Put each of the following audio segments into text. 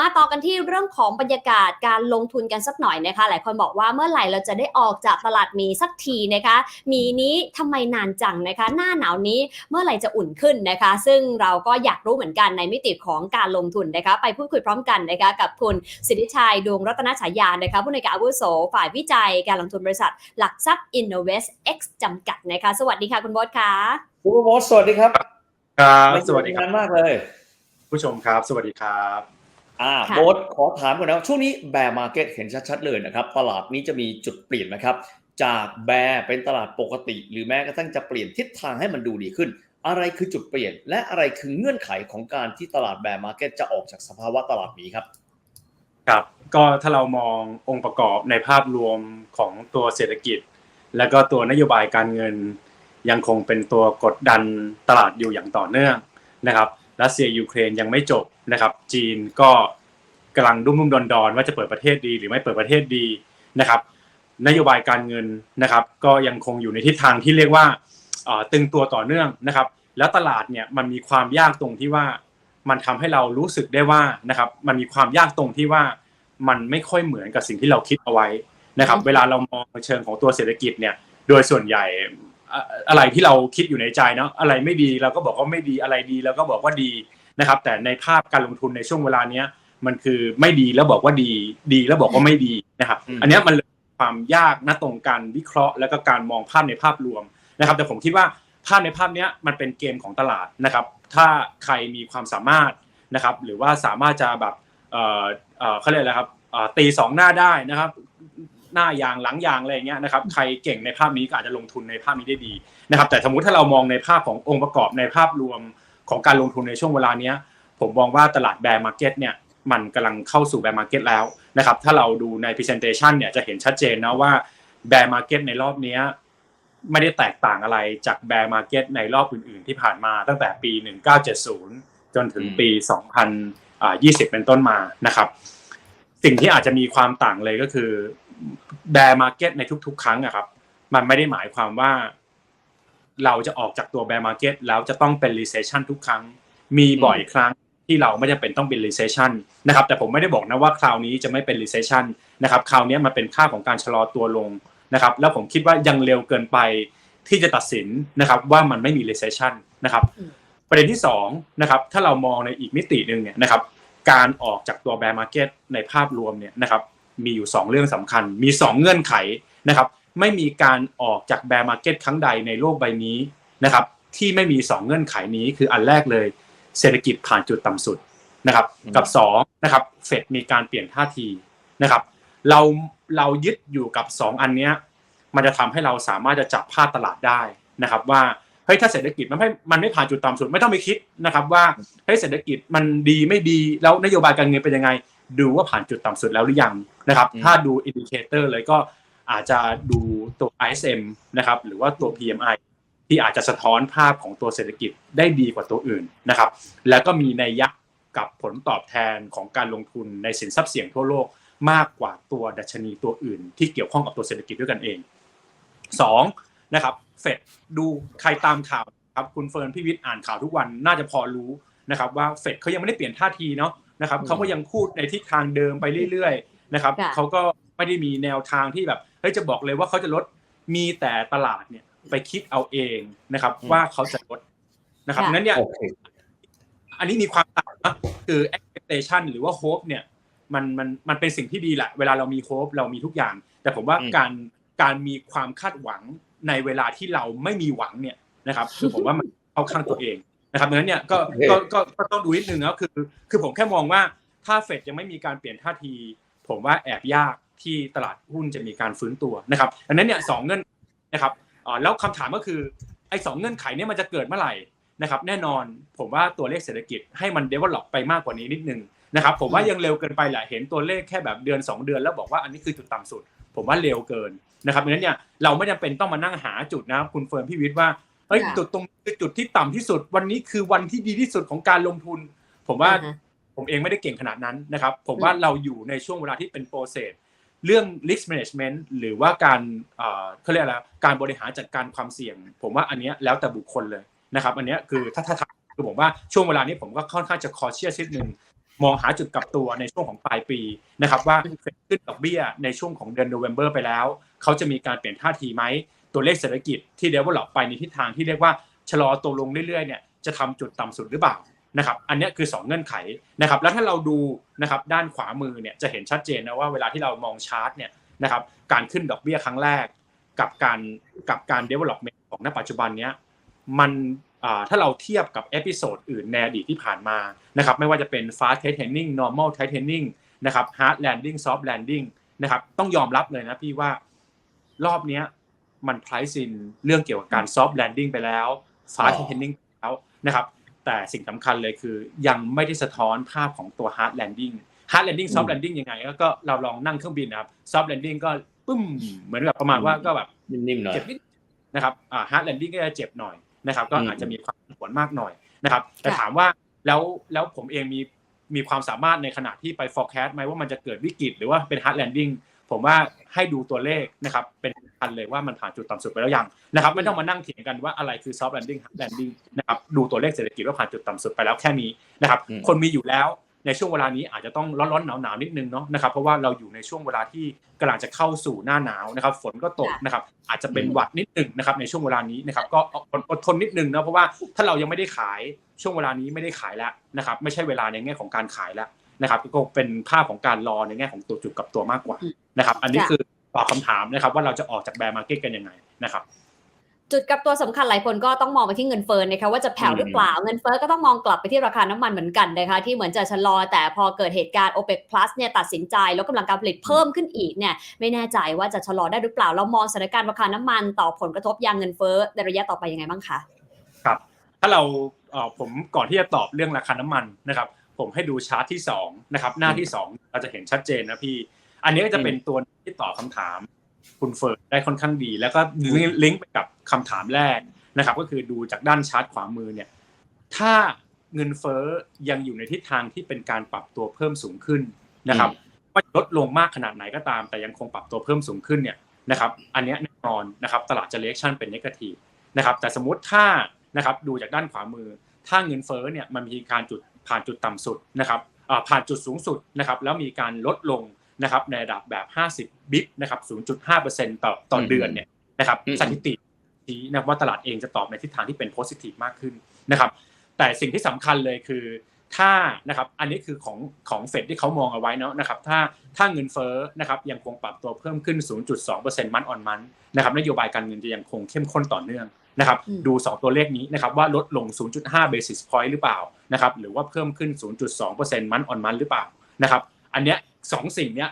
มาต่อกันที่เรื่องของบรรยากาศการลงทุนกันสักหน่อยนะคะ หลายคนบอกว่าเมื่อไหร่เราจะได้ออกจากตลาดหมีสักทีนะคะมีนี้ทำไมนานจังนะคะ หน้าหนาวนี้เมื่อไหร่จะอุ่นขึ้นนะคะ ซึ่งเราก็อยากรู้เหมือนกันในมิติของการลงทุนนะคะ ไปพูดคุยพร้อมกันนะคะกับคุณสิทธิชัยดวงรัตนฉายานะคะผู้ในวยการอาวุโสฝ่ายวิจัยการลงทุนบริษัท หลักทรัพย์ Innovest X จำกัดนะคะ สวัสดีค่ะคุณบอสค่ะคุณโบสสวัสดีครับครับไม่สวัสดีครันาบนมากเลย ผู้ชมครับ สวัสดีครับ อ่าค่ะโบสขอถามก่อนนะช่วงนี้แบร์มาร์เก็ตเห็นชัดๆเลยนะครับ ตลาดนี้จะมีจุดเปลี่ยนไหมครับ จากแบร์เป็นตลาดปกติ หรือแม้กระทั่งจะเปลี่ยนทิศทางให้มันดูดีขึ้น อะไรคือจุดเปลี่ยน และอะไรคือเงื่อนไขของการที่ตลาดแบร์มาร์เก็ตจะออกจากสภาวะตลาดนี้ครับครับก็ถ้าเรามององค์ประกอบในภาพรวมของตัวเศรษฐกิจ และก็ตัวนโยบายการเงิน ยังคงเป็นตัวกดดันตลาดอยู่อย่างต่อเนื่องนะครับรัสเซียยูเครนยังไม่จบ นะครับ จีนก็กำลังดุ้มดุมดอนดอนๆว่าจะเปิดประเทศดีหรือไม่เปิดประเทศดีนะครับ นโยบายการเงินนะครับ ก็ยังคงอยู่ในทิศทางที่เรียกว่าเอ่อตึงตัวต่อเนื่องนะครับ แล้วตลาดเนี่ยมันมีความยากตรงที่ว่ามันทำให้เรารู้สึกได้ว่านะครับ มันมีความยากตรงที่ว่ามันไม่ค่อยเหมือนกับสิ่งที่เราคิดเอาไว้นะครับอืมเวลาเรามองเชิงของตัวเศรษฐกิจเนี่ย โดยส่วนใหญ่อะอะไรที่เราคิดอยู่ในใจเนาะอะไรไม่ดีเราก็บอกว่าไม่ดีอะไรดีเราก็บอกว่าดี นะครับ แต่ในภาพการลงทุนในช่วงเวลาเนี้ย มันคือไม่ดีแล้วบอกว่าดี ดีแล้วบอกว่าไม่ดีนะครับอืมอันเนี้ยมันเลยมีความยากนะตรงการวิเคราะห์ แล้วก็การมองภาพในภาพรวมนะครับ แต่ผมคิดว่าภาพในภาพเนี้ยมันเป็นเกมของตลาดนะครับ ถ้าใครมีความสามารถนะครับ หรือว่าสามารถจะแบบเอ่อเอ่อเขาเรียกอะไรครับเอ่อตีสองหน้าได้นะครับ หน้ายางหลังยางอะไรอย่างเงี้ยนะครับ ใครเก่งในภาพนี้ก็อาจจะลงทุนในภาพนี้ได้ดีนะครับ แต่สมมุติถ้าเรามองในภาพขององค์ประกอบในภาพรวม ของการลงทุนในช่วงเวลาเนี้ย ผมมองว่าตลาดแบร์มาร์เก็ตเนี่ยมันกำลังเข้าสู่แบร์มาร์เก็ตแล้วนะครับ ถ้าเราดูใน presentation เนี่ยจะเห็นชัดเจนนะว่าแบร์มาร์เก็ตในรอบเนี้ยไม่ได้แตกต่างอะไรจากแบร์มาร์เก็ตในรอบอื่น ๆ ที่ผ่านมาตั้งแต่ปี 1970 จนถึงปี 2020 เป็นต้นมานะครับ สิ่งที่อาจจะมีความต่างเลยก็คือแบร์มาร์เก็ตในทุก ๆ ครั้งอะครับ มันไม่ได้หมายความว่า เราจะออกจากตัวแบร์มาร์เก็ตแล้วจะต้องเป็น recession ทุกครั้ง มีบ่อยครั้งที่เราไม่จำเป็นต้องเป็น recession นะครับ แต่ผมไม่ได้บอกนะว่าคราวนี้จะไม่เป็น recession นะครับ คราวนี้มันเป็นค่าของการชะลอตัวลงนะครับ แล้วผมคิดว่ายังเร็วเกินไปที่จะตัดสินนะครับว่ามันไม่มี recession นะครับประเด็นที่สองนะครับถ้าเรามองในอีกมิติหนึ่งเนี่ยนะครับการออกจากตัวแบร์มาร์เก็ตในภาพรวมเนี่ยนะครับมีอยู่ 2 เรื่องสำคัญ มี 2 เงื่อนไขนะครับ ไม่มีการออกจากแบร์มาร์เก็ตครั้งใดในโลกใบนี้นะครับ ที่ไม่มี 2 เงื่อนไขนี้คืออันแรกเลย เศรษฐกิจผ่านจุดต่ำสุดนะครับอืมกับ2นะครับเฟดมีการเปลี่ยนท่าทีนะครับ เราเรายึดอยู่กับ 2 อันเนี้ยมันจะทำให้เราสามารถจะจับภาพตลาดได้นะครับว่าเฮ้ยถ้าเศรษฐกิจมันไม่มันไม่ผ่านจุดต่ำสุดไม่ต้องไปคิดนะครับว่าเฮ้ยเศรษฐกิจมันดีไม่ดีแล้วนโยบายการเงินเป็นยังไง ดูว่าผ่านจุดต่ำสุดแล้วหรือยังนะครับอืมถ้าดูอินดิเคเตอร์เลยก็ อาจจะดูตัว ISM นะครับหรือว่าตัว PMI ที่อาจจะสะท้อนภาพของตัวเศรษฐกิจได้ดีกว่าตัวอื่นนะครับ แล้วก็มีนัยยะกับผลตอบแทนของการลงทุนในสินทรัพย์เสี่ยงทั่วโลกมากกว่าตัวดัชนีตัวอื่น ที่เกี่ยวข้องกับตัวเศรษฐกิจด้วยกันเองสองนะครับเฟดดูใครตามข่าวครับคุณเฟิร์นพี่วิทย์อ่านข่าวทุกวันน่าจะพอรู้นะครับว่าเฟดเขายังไม่ได้เปลี่ยนท่าทีเนาะนะครับอืมเขาก็ยังพูดในทิศทางเดิมไปเรื่อยๆนะครับค่ะเขาก็ไม่ได้มีแนวทางที่แบบ เฮ้ยจะบอกเลยว่าเขาจะลดมีแต่ตลาดเนี่ยไปคิดเอาเองนะครับ ว่าเขาจะลดนะครับนั้นเนี่ยโอเคอันนี้มีความต่างนะคือ expectation หรือว่า hope เนี่ยมันมันมันเป็นสิ่งที่ดีแหละ เวลาเรามี hope เรามีทุกอย่าง แต่ผมว่าอืมการการมีความคาดหวังในเวลาที่เราไม่มีหวังเนี่ยนะครับคือผมว่ามันเข้าข้างตัวเองนะครับดังนั้นเนี่ยก็ก็ก็ก็ต้องดูนิดนึงนะคือ คือผมแค่มองว่าถ้าเฟดยังไม่มีการเปลี่ยนท่าที ผมว่าแอบยาก ที่ตลาดหุ้นจะมีการฟื้นตัวนะครับดังนั้นเนี่ยสองเงื่อนนะครับอ่าแล้วคำถามก็คือไอ้สองเงื่อนไขเนี่ยมันจะเกิดเมื่อไหร่นะครับ แน่นอนผมว่าตัวเลขเศรษฐกิจให้มัน develop ไปมากกว่านี้นิดนึงนะครับผมว่ายังเร็วเกินไปแหละเห็นตัวเลขแค่แบบเดือน 2 เดือนแล้วบอกว่าอันนี้คือจุดต่ำสุด ผมว่าเร็วเกินนะครับดังนั้นเนี่ยเราไม่จำเป็นต้องมานั่งหาจุดนะคุณเฟิร์นพี่วิทย์ว่าเฮ้ยค่ะจุดตรงนี้คือจุดที่ต่ำที่สุด วันนี้คือวันที่ดีที่สุดของการลงทุน ผมว่าอ่าฮะผมเองไม่ได้เก่งขนาดนั้นนะครับ ผมว่าเราอยู่ในช่วงเวลาที่เป็นโปรเซส เรื่อง risk management หรือว่าการเขาเรียกอะไรการบริหารจัดการความเสี่ยง ผมว่าอันนี้แล้วแต่บุคคลเลยนะครับ อันนี้คือถ้าถ้าคือผมว่าช่วงเวลานี้ผมก็ค่อนข้างจะคอเชียสนิดนึงมองหาจุดกลับตัวในช่วงของปลายปีนะครับ ว่าเฟดขึ้นดอกเบี้ยในช่วงของเดือนโนเวม ber ไปแล้ว เขาจะมีการเปลี่ยนท่าทีไหมตัวเลขเศรษฐกิจที่ develop ไปในทิศทางที่เรียกว่าชะลอตัวลงเรื่อยๆเนี่ยจะทำจุดต่ำสุดหรือเปล่า นะครับอันเนี้ยคือ 2 เงื่อนไขนะครับแล้วถ้าเราดูนะครับด้านขวามือเนี่ยจะเห็นชัดเจนนะว่าเวลาที่เรามองชาร์ตเนี่ยนะครับการขึ้นดอกเบี้ยครั้งแรก กับการกับการ development ของณปัจจุบันเนี้ยมันอ่าถ้าเราเทียบกับเอพิโซดอื่นในอดีตที่ผ่านมานะครับไม่ว่าจะเป็น fast tightening normal tightening นะครับ hard landing soft landing นะครับต้องยอมรับเลยนะพี่ว่ารอบเนี้ยมัน price in เรื่องเกี่ยวกับการ soft landing ไปแล้ว fast อ๋อ tightening ไปแล้วนะครับ แต่สิ่งสำคัญเลยคือ ยังไม่ได้สะท้อนภาพของตัว hard landing hard landing soft landing ยังไงก็ก็เราลองนั่งเครื่องบินนะครับ soft landing ก็ปึ้มเหมือนกับประมาณว่าก็แบบนิ่มๆหน่อยเจ็บนิดนะครับอ่าฮาร์ดแลนดิ้งก็จะเจ็บหน่อยนะครับ ก็อืมอาจจะมีความผลมากหน่อยนะครับ แต่ค่ะถามว่าแล้วแล้วผมเองมีมีความสามารถในขณะที่ไป forecast ไหมว่ามันจะเกิดวิกฤตหรือว่าเป็น hard landing ผมว่าให้ดูตัวเลขนะครับเป็น พันเลยว่ามันผ่านจุดต่ำสุดไปแล้วยังนะครับไม่ต้องมานั่งเถียงกันว่าอะไรคือ soft landing hard landing นะครับดูตัวเลขเศรษฐกิจว่าผ่านจุดต่ำสุดไปแล้วแค่นี้นะครับอืมคนมีอยู่แล้วในช่วงเวลานี้อาจจะต้องร้อนๆหนาวๆนิดนึงเนาะนะครับเพราะว่าเราอยู่ในช่วงเวลาที่กำลังจะเข้าสู่หน้าหนาวนะครับ ฝนก็ตกนะครับอาจจะเป็นหวัดนิดนึงนะครับในช่วงเวลานี้นะครับก็อดอดทนนิดนึงนะเพราะว่าถ้าเรายังไม่ได้ขายช่วงเวลานี้ไม่ได้ขายแล้วนะครับไม่ใช่เวลาในแง่ของการขายแล้วนะครับก็เป็นภาพของการรอในแง่ของตัวจุดกลับตัวมากกว่านะครับ อันนี้คือ ตอบคำถามนะครับว่าเราจะออกจากแบร์มาร์เก็ตกันยังไงนะครับจุดกลับตัวสำคัญหลายคนก็ต้องมองไปที่เงินเฟ้อนะคะว่าจะแผ่วหรือเปล่าเงินเฟ้อก็ต้องมองกลับไปที่ราคาน้ำมันเหมือนกันนะคะที่เหมือนจะชะลอแต่พอเกิดเหตุการณ์ OPEC Plus เนี่ยตัดสินใจแล้วกำลังการผลิตเพิ่มขึ้นอีกเนี่ยไม่แน่ใจว่าจะชะลอได้หรือเปล่า เรามองสถานการณ์ราคาน้ำมันต่อผลกระทบยางเงินเฟ้อในระยะต่อไปยังไงบ้างคะครับ ถ้าเราเอ่อผมก่อนที่จะตอบเรื่องราคาน้ำมันนะครับ ผมให้ดูชาร์ตที่สองนะครับหน้าที่สองเราจะเห็นชัดเจนนะพี่ อันนี้ก็จะเป็นตัวที่ตอบคำถามคุณเฟิร์นได้ค่อนข้างดี แล้วก็ลิงก์ไปกับคำถามแรกนะครับ ก็คือดูจากด้านชาร์ตขวามือเนี่ย ถ้าเงินเฟ้อยังอยู่ในทิศทางที่เป็นการปรับตัวเพิ่มสูงขึ้นนะครับว่าลดลงมากขนาดไหนก็ตาม แต่ยังคงปรับตัวเพิ่มสูงขึ้นเนี่ยนะครับ อันเนี้ยแน่นอนนะครับ ตลาดจะเลคชั่นเป็นนกาทีฟนะครับ แต่สมมติถ้านะครับดูจากด้านขวามือ ถ้าเงินเฟ้อเนี่ยมันมีการจุดผ่านจุดต่ำสุดนะครับอ่าผ่านจุดสูงสุดนะครับ แล้วมีการลดลง นะครับในระดับแบบ 50 บิปนะครับ 0.5%ต่อต่อเดือนเนี่ยนะครับอืมสถิติชี้นะว่าตลาดเองจะตอบในทิศทางที่เป็นโพซิทีฟมากขึ้นนะครับ แต่สิ่งที่สำคัญเลยคือถ้านะครับอันนี้คือของของเฟดที่เขามองเอาไว้เนาะนะครับถ้าถ้าเงินเฟ้อนะครับยังคงปรับตัวเพิ่มขึ้น 0.2%มันออนมันนะครับนโยบายการเงินจะยังคงเข้มข้นต่อเนื่องนะครับอืมดู 2 ตัวเลขนี้นะครับว่าลดลง 0.5 basis point หรือเปล่านะครับหรือว่าเพิ่มขึ้น 0.2%มันออนมันหรือเปล่านะครับอันเนี้ย สองสิ่งเนี้ย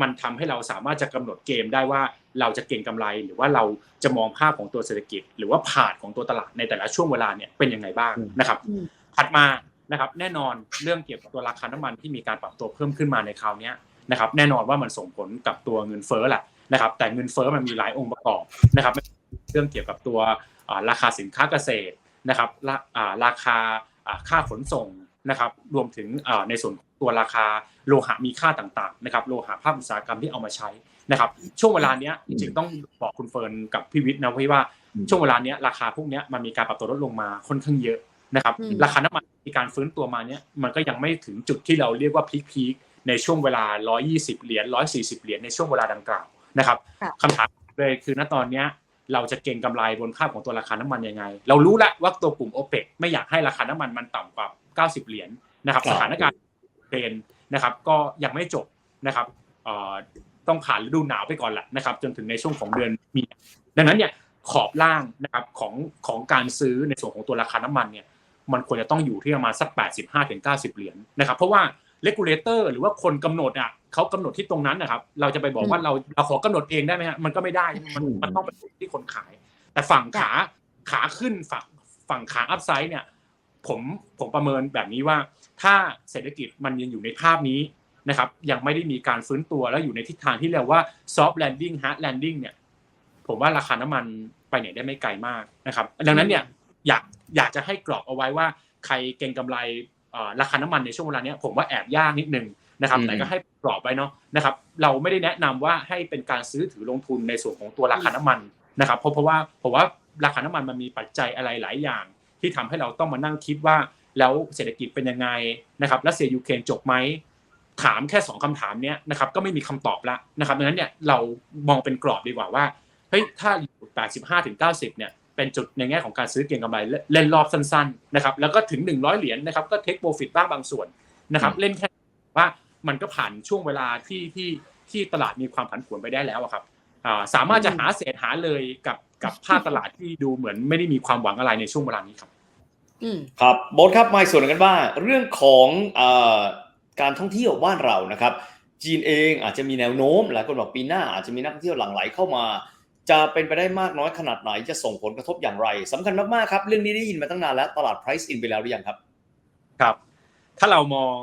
มันทำให้เราสามารถจะกำหนดเกมได้ว่าเราจะเก็งกำไร หรือว่าเราจะมองภาพของตัวเศรษฐกิจ หรือว่าผาดของตัวตลาดในแต่ละช่วงเวลาเนี่ยเป็นยังไงบ้างนะครับอืมถัดมานะครับแน่นอนเรื่องเกี่ยวกับตัวราคาน้ำมันที่มีการปรับตัวเพิ่มขึ้นมาในคราวเนี้ยนะครับแน่นอนว่ามันส่งผลกับตัวเงินเฟ้อแหละนะครับแต่เงินเฟ้อมันมีหลายองค์ประกอบนะครับเรื่องเกี่ยวกับตัวอ่าราคาสินค้าเกษตรนะครับราอ่าราคาอ่าค่าขนส่ง นะครับรวมถึงอ่าในส่วนของตัวราคาโลหะมีค่าต่างๆนะครับโลหะภาคอุตสาหกรรมที่เอามาใช้นะครับช่วงเวลาเนี้ยจริงๆต้องบอกคุณเฟิร์นกับพี่วิทย์นะพี่ว่าช่วงเวลาเนี้ยราคาพวกเนี้ยมันมีการปรับตัวลดลงมาค่อนข้างเยอะนะครับอืมราคาน้ำมันมีการฟื้นตัวมาเนี้ยมันก็ยังไม่ถึงจุดที่เราเรียกว่าพีคพีคในช่วงเวลา 120 เหรียญ 140 เหรียญในช่วงเวลาดังกล่าวนะครับค่ะคำถามเลยคือณตอนเนี้ยเราจะเก็งกำไรบนภาพของตัวราคาน้ำมันยังไง เรารู้แล้วว่าตัวกลุ่มโอเปกไม่อยากให้ราคาน้ำมันมันต่ำกว่า 90 เหรียญนะครับครับสถานการณ์เทรนนะครับ ก็ยังไม่จบนะครับเอ่อต้องผ่านฤดูหนาวไปก่อนแหละนะครับ จนถึงในช่วงของเดือนมีนาดังนั้นเนี่ยขอบล่างนะครับของของการซื้อในส่วนของตัวราคาน้ำมันเนี่ยมันควรจะต้องอยู่ที่ประมาณสัก 85ถึง90 เหรียญนะครับ เพราะว่าเลกูเลเตอร์หรือว่าคนกำหนดอะเขากำหนดที่ตรงนั้นนะครับ เราจะไปบอกว่าเราเราขอกำหนดเองได้ไหมฮะมันก็ไม่ได้มันมันต้องไปที่คนขาย แต่ฝั่งขาขาขึ้นฝั่งฝั่งขาอัพไซด์เนี่ย ผมผมประเมินแบบนี้ว่า ถ้าเศรษฐกิจมันยังอยู่ในภาพนี้นะครับ ยังไม่ได้มีการฟื้นตัวแล้วอยู่ในทิศทางที่เรียกว่า soft landing hard landing เนี่ย ผมว่าราคาน้ำมันไปไหนได้ไม่ไกลมากนะครับ ดังนั้นเนี่ยอยากอยากจะให้กรอบเอาไว้ว่าใครเก็งกำไรเอ่อราคาน้ำมันในช่วงเวลาเนี้ยผมว่าแอบยากนิดนึงนะครับอืมแต่ก็ให้กรอบไว้เนาะนะครับ เราไม่ได้แนะนำว่าให้เป็นการซื้อถือลงทุนในส่วนของตัวราคาน้ำมันนะครับ เพราะเพราะว่าผมว่าราคาน้ำมันมันมีปัจจัยอะไรหลายอย่าง ที่ทำให้เราต้องมานั่งคิดว่าแล้วเศรษฐกิจเป็นยังไงนะครับรัสเซียยูเครนจบไหมถามแค่สองคำถามเนี้ยนะครับก็ไม่มีคำตอบละนะครับดังนั้นเนี่ยเรามองเป็นกรอบดีกว่าว่าเฮ้ยถ้าอยู่85ถึง90เนี่ยเป็นจุดในแง่ของการซื้อเก็งกำไรเล่นรอบสั้นๆนะครับแล้วก็ถึง 100 เหรียญนะครับก็เทคโปรฟิตบ้างบางส่วนนะครับเล่นแค่ว่ามันก็ผ่านช่วงเวลาที่ที่ที่ตลาดมีความผันผวนไปได้แล้วครับสามารถจะหาเศษหาเลยกับ กับภาพตลาดที่ดูเหมือนไม่ได้มีความหวังอะไรในช่วงเวลานี้ครับอืมครับโบทครับมาอีกส่วนหนึ่งกันบ้างเรื่องของเอ่อการท่องเที่ยวบ้านเรานะครับ จีนเองอาจจะมีแนวโน้มหลายคนบอกปีหน้าอาจจะมีนักท่องเที่ยวหลั่งไหลเข้ามา จะเป็นไปได้มากน้อยขนาดไหนจะส่งผลกระทบอย่างไรสำคัญมากๆครับ เรื่องนี้ได้ยินมาตั้งนานแล้ว ตลาด price in ไปแล้วหรือยังครับ ครับ ถ้าเรามอง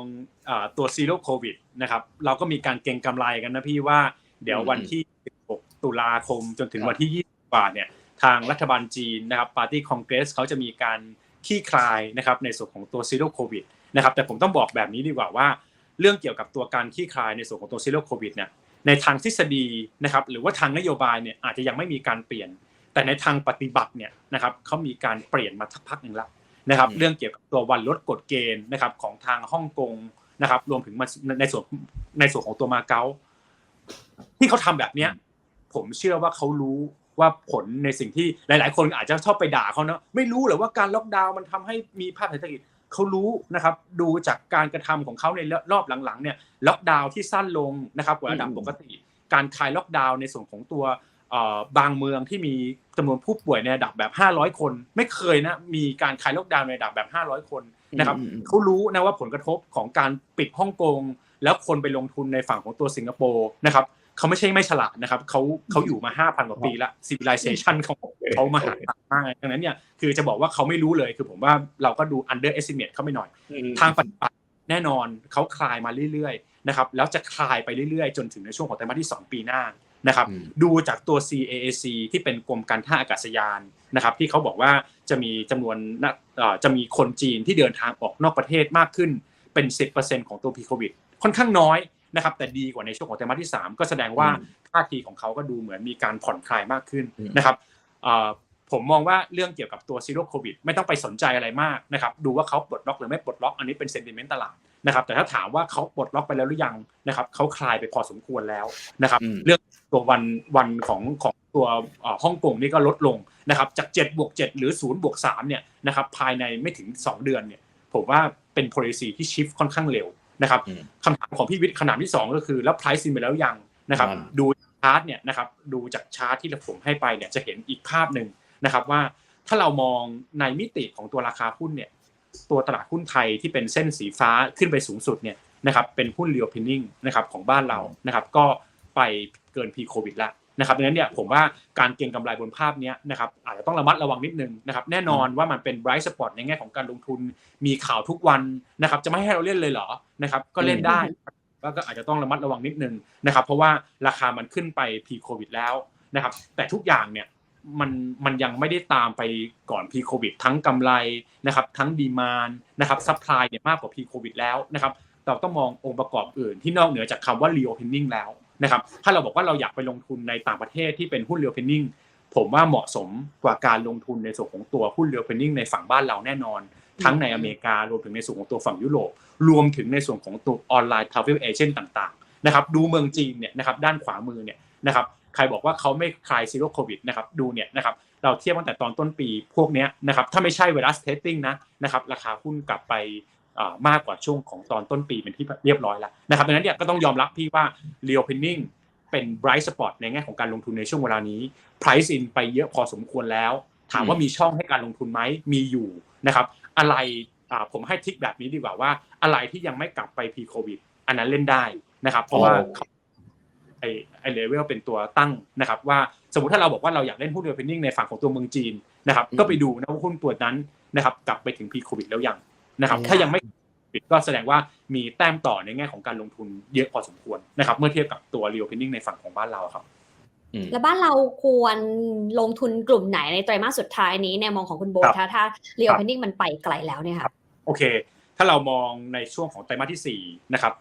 อาตัวซีโร่โควิดนะครับเราก็มีการเก็งกำไรกันนะพี่ว่า เดี๋ยววันที่ 16 ตุลาคมจนถึงวันที่ 20กว่าเนี่ยทางรัฐบาลจีนนะครับปาร์ตี้คอนเกรสเขาจะมีการขี้คลายนะครับในส่วนของตัวซีโร่โควิดนะครับแต่ผมต้องบอกแบบนี้ดีกว่าว่า เรื่องเกี่ยวกับตัวการขี้คลายในส่วนของตัวซีโร่โควิดเนี่ยในทางทฤษฎีนะครับหรือว่าทางนโยบายเนี่ยอาจจะยังไม่มีการเปลี่ยน แต่ในทางปฏิบัติเนี่ยนะครับเขามีการเปลี่ยนมาสักพักหนึ่งแล้วนะครับอืมเรื่องเกี่ยวกับตัววันลดกฎเกณฑ์นะครับของทางฮ่องกงนะครับรวมถึงมาในส่วนในส่วนของตัวมาเก๊าที่เขาทำแบบเนี้ยผมเชื่อว่าเขารู้ ว่าผลในสิ่งที่หลาย ๆ คนอาจจะชอบไปด่าเขาเนาะไม่รู้เหรอว่าการล็อกดาวน์มันทำให้มีภาพเศรษฐกิจเขารู้นะครับดูจากการกระทำของเขาในรอบหลัง ๆ เนี่ยล็อกดาวน์ที่สั้นลงนะครับกว่าระดับอืมปกติ การคลายล็อกดาวน์ในส่วนของตัวเอ่อบางเมืองที่มีจำนวนผู้ป่วยในระดับแบบ 500 คน ไม่เคยนะมีการคลายล็อกดาวน์ในระดับแบบ 500 คนนะครับอืมอืมเขารู้นะว่าผลกระทบของการปิดฮ่องกงแล้วคนไปลงทุนในฝั่งของตัวสิงคโปร์นะครับ เขาไม่ใช่ไม่ฉลาดนะครับเขาเขาอยู่มา5,000กว่าปีละ civilization เขาเขามาหาศาลมากดังนั้นเนี่ยคือจะบอกว่าเขาไม่รู้เลยคือผมว่าเราก็ดู underestimate เขาไม่หน่อย ทางปฏิบัติแน่นอนเขาคลายมาเรื่อยๆนะครับแล้วจะคลายไปเรื่อยๆ จนถึงในช่วงของไตรมาสที่ 2 ปีหน้านะครับอืมดูจากตัว CAAC ที่เป็นกรมการท่าอากาศยานนะครับที่เขาบอกว่าจะมีจำนวนนักเอ่อจะมีคนจีนที่เดินทางออกนอกประเทศมากขึ้นเป็น 10%ของตัวพีโควิดค่อนข้างน้อย นะครับแต่ดีกว่าในช่วงของไตรมาสที่ 3 ก็แสดงว่าอืมท่าทีของเขาก็ดูเหมือนมีการผ่อนคลายมากขึ้นอืมนะครับเอ่อผมมองว่าเรื่องเกี่ยวกับตัวซีโร่โควิดไม่ต้องไปสนใจอะไรมากนะครับดูว่าเขาปลดล็อกหรือไม่ปลดล็อกอันนี้เป็นเซนติเมนต์ตลาดนะครับแต่ถ้าถามว่าเขาปลดล็อกไปแล้วหรือยังนะครับเขาคลายไปพอสมควรแล้วนะครับอืมเรื่องตัววันวันของของตัวเอ่อฮ่องกงนี่ก็ลดลงนะครับจาก7บวก7หรือ0บวก3เนี่ยนะครับภายในไม่ถึง 2 เดือนเนี่ยผมว่าเป็น policy ที่ shift ค่อนข้างเร็ว นะครับอืมคำถามของพี่วิทย์คำถามที่ 2 ก็คือแล้ว price in ไปแล้วยังนะครับนั่นดูชาร์ตเนี่ยนะครับดูจากชาร์ตที่ผมให้ไปเนี่ยจะเห็นอีกภาพหนึ่งนะครับว่าถ้าเรามองในมิติของตัวราคาหุ้นเนี่ยตัวตลาดหุ้นไทยที่เป็นเส้นสีฟ้าขึ้นไปสูงสุดเนี่ยนะครับเป็นหุ้นเรียวพินนิ่งนะครับของบ้านเรานะครับก็ไปเกินพีโควิดแล้ว นะครับดังนั้นเนี่ยผมว่าการเก็งกำไรบนภาพเนี้ยนะครับอาจจะต้องระมัดระวังนิดนึงนะครับแน่นอนว่ามันเป็น bright spot ในแง่ของการลงทุนมีข่าวทุกวันนะครับจะไม่ให้เราเล่นเลยเหรอนะครับก็เล่นได้ว่าก็อาจจะต้องระมัดระวังนิดนึงนะครับเพราะว่าราคามันขึ้นไปพีโควิดแล้วนะครับแต่ทุกอย่างเนี่ยมันมันยังไม่ได้ตามไปก่อนพีโควิดทั้งกำไรนะครับทั้งดีมานนะครับซัพพลายเนี่ยมากกว่าพีโควิดแล้วนะครับเราต้องมององค์ประกอบอื่นที่นอกเหนือจากคำว่า reopening แล้ว นะครับถ้าเราบอกว่าเราอยากไปลงทุนในต่างประเทศที่เป็นหุ้น reopening ผมว่าเหมาะสมกว่าการลงทุนในส่วนของตัวหุ้น reopening ในฝั่งบ้านเราแน่นอน ทั้งในอเมริการวมถึงในส่วนของตัวฝั่งยุโรปรวมถึงในส่วนของตัวออนไลน์ travel agent ต่างๆนะครับดูเมืองจีนเนี่ยนะครับด้านขวามือเนี่ยนะครับใครบอกว่าเขาไม่คลายซีโร่โควิดนะครับดูเนี่ยนะครับเราเทียบตั้งแต่ตอนต้นปีพวกเนี้ยนะครับถ้าไม่ใช่ไวรัสเทสติ้งนะนะครับราคาหุ้นกลับไป มากกว่าช่วงของตอนต้นปีเป็นที่เรียบร้อยแล้วนะครับดังนั้นเนี่ยก็ต้องยอมรับพี่ว่า reopening เป็น bright spot ในแง่ของการลงทุนในช่วงเวลานี้ price in ไปเยอะพอสมควรแล้ว ถามว่ามีช่องให้การลงทุนไหมมีอยู่นะครับ อะไรอ่าผมให้ทิกแบบนี้ดีกว่าว่า อะไรที่ยังไม่กลับไป pre covid อันนั้นเล่นได้นะครับ เพราะว่าโอ้ไอไอเลเวลเป็นตัวตั้งนะครับว่าสมมติถ้าเราบอกว่าเราอยากเล่นหุ้น reopening ในฝั่งของตัวเมืองจีนนะครับก็ไปดูนะว่าหุ้นตัวนั้นนะครับกลับไปถึง pre covid แล้วยัง นะครับ ถ้ายังไม่ปิดก็แสดงว่ามีแต้มต่อในแง่ของการลงทุนเยอะพอสมควรนะครับ เมื่อเทียบกับตัว reopening ในฝั่งของบ้านเราครับอืมแล้วบ้านเราควรลงทุนกลุ่มไหนในไตรมาสสุดท้ายนี้ในมองของคุณโบทครับคะถ้า reopening มันไปไกลแล้วเนี่ยค่ะโอเค ถ้าเรามองในช่วงของไตรมาสที่4นะครับ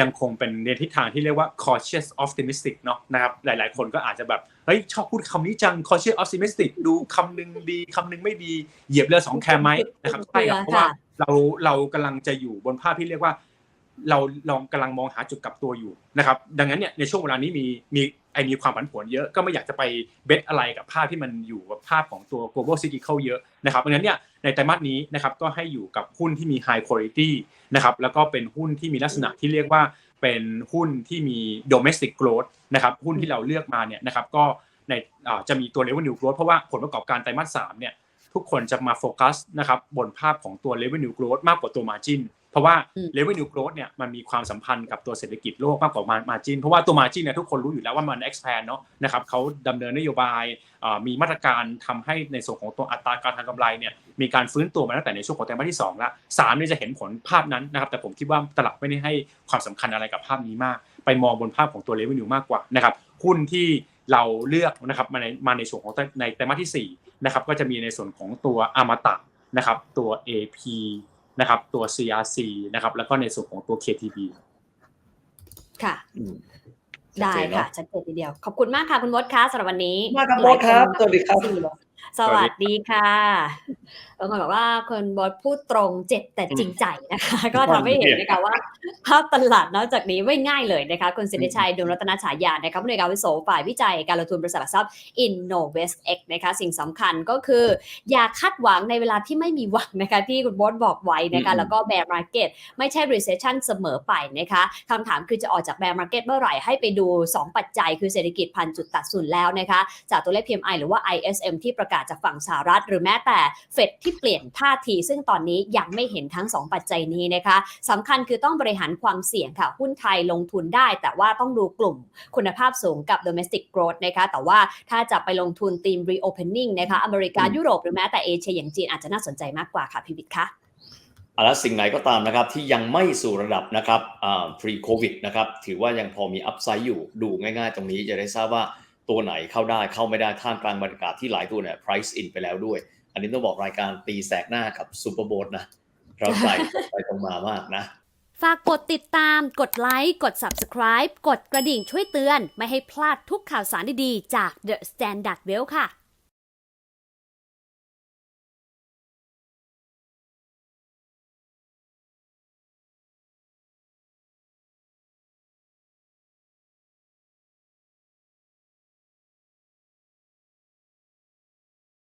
ยังคงเป็นในทิศทางที่เรียกว่า cautious optimistic เนาะนะครับหลาย ๆ คนก็อาจจะแบบ เฮ้ยชอบพูดคำนี้จัง cautious optimistic ดูคำหนึงดีคำหนึงไม่ดี เหยียบเรือสองแคมไหมนะครับใช่ครับเพราะว่าเราเรากำลังจะอยู่บนภาพที่เรียกว่า เราลองกำลังมองหาจุดกลับตัวอยู่นะครับ ดังนั้นเนี่ยในช่วงเวลานี้มีมีไอมีความผันผวนเยอะก็ไม่อยากจะไปเบสอะไรกับภาพที่มันอยู่กับภาพของตัว global cyclical เยอะนะครับดังนั้นเนี่ยในไตรมาสนี้นะครับก็ให้อยู่กับหุ้นที่มี high quality นะครับแล้วก็เป็นหุ้นที่มีลักษณะที่เรียกว่า เป็นหุ้นที่มี domestic growth นะครับหุ้นที่เราเลือกมาเนี่ยนะครับก็ในจะมีตัว revenue growth เพราะว่าผลประกอบการไตรมาสสามเนี่ยทุกคนจะมาโฟกัสนะครับบนภาพของตัว revenue growth มากกว่าตัว margin เพราะว่าอืม revenue growth เนี่ยมันมีความสัมพันธ์กับตัวเศรษฐกิจโลกมากกว่า margin เพราะว่าตัว margin เนี่ยทุกคนรู้อยู่แล้วว่ามัน expand เนาะนะครับเขาดำเนินนโยบายอ่ามีมาตรการทำให้ในส่วนของตัวอัตราการทำกำไรเนี่ยมีการฟื้นตัวมาตั้งแต่ในช่วงของไตรมาสที่2แล้วสามเนี่ยจะเห็นผลภาพนั้นนะครับแต่ผมคิดว่าตลาดไม่ได้ให้ความสำคัญอะไรกับภาพนี้มาก ไปมองบนภาพของตัว revenue มากกว่านะครับหุ้นที่เราเลือกนะครับมาในมาในส่วนของในไตรมาสที่4นะครับก็จะมีในส่วนของตัวอมตะนะครับตัว AP นะครับตัว CRC นะครับแล้วก็ในส่วนของตัว KTB ค่ะอืมได้ชัเจนเนอค่ะชัดเจนทีเดียว ขอบคุณมากค่ะคุณมดคะสำหรับวันนี้มากครับมดครับสวัสดีครับ สวัสดีค่ะบางคนบอกว่าคุณบอสพูดตรงเจ็บแต่จริงใจนะคะ ก็ทำให้เห็นนะคะว่า ภาพตลาดนอกจากนี้ไม่ง่ายเลยนะคะคุณสิริชัยดวงรัตนฉายานะคะผู้ในวยการวิโสฝ่ายวิจัยการลงทุนบริษัทหลักทรัพย์ InnovestX นะคะสิ่งสำคัญก็คือ อย่าคาดหวังในเวลาที่ไม่มีหวังนะคะที่คุณบอสบอกไว้นะคะอืมแล้วก็ bear market ไม่ใช่ recession เสมอไปนะคะคำถามคือจะออกจาก bear market เมื่อไหร่ให้ไปดู 2 ปัจจัย คือเศรษฐกิจพันจุดตัดศูนย์แล้วนะคะจากตัวเลข PMI หรือว่า ISM ที่ประกาศจากฝั่งสหรัฐ หรือแม้แต่เฟดที่เปลี่ยนท่าที ซึ่งตอนนี้ยังไม่เห็นทั้ง 2 ปัจจัยนี้นะคะสำคัญคือต้องบริหารความเสี่ยงค่ะ หุ้นไทยลงทุนได้ แต่ว่าต้องดูกลุ่มคุณภาพสูงกับ domestic growth นะคะแต่ว่าถ้าจะไปลงทุนทีม reopening นะคะอเมริกาอืมยุโรปหรือแม้แต่เอเชียอย่างจีนอาจจะน่าสนใจมากกว่าค่ะพี่วิทย์คะเอาละสิ่งไหนก็ตามนะครับที่ยังไม่สู่ระดับนะครับอ่า pre covid นะครับถือว่ายังพอมี upside อยู่ดูง่ายๆ ตรงนี้จะได้ทราบว่า ตัวไหนเข้าได้เข้าไม่ได้ท่ามกลางบรรยากาศที่หลายตัวเนี่ย price in ไปแล้วด้วย อันนี้ต้องบอกรายการตีแสกหน้ากับซูเปอร์โบนะเราใส่ไปตรงมามากนะฝากกดติดตาม กดไลค์ กด subscribe กดกระดิ่งช่วยเตือน ไม่ให้พลาดทุกข่าวสารดีๆ จาก The Standard Well ค่ะ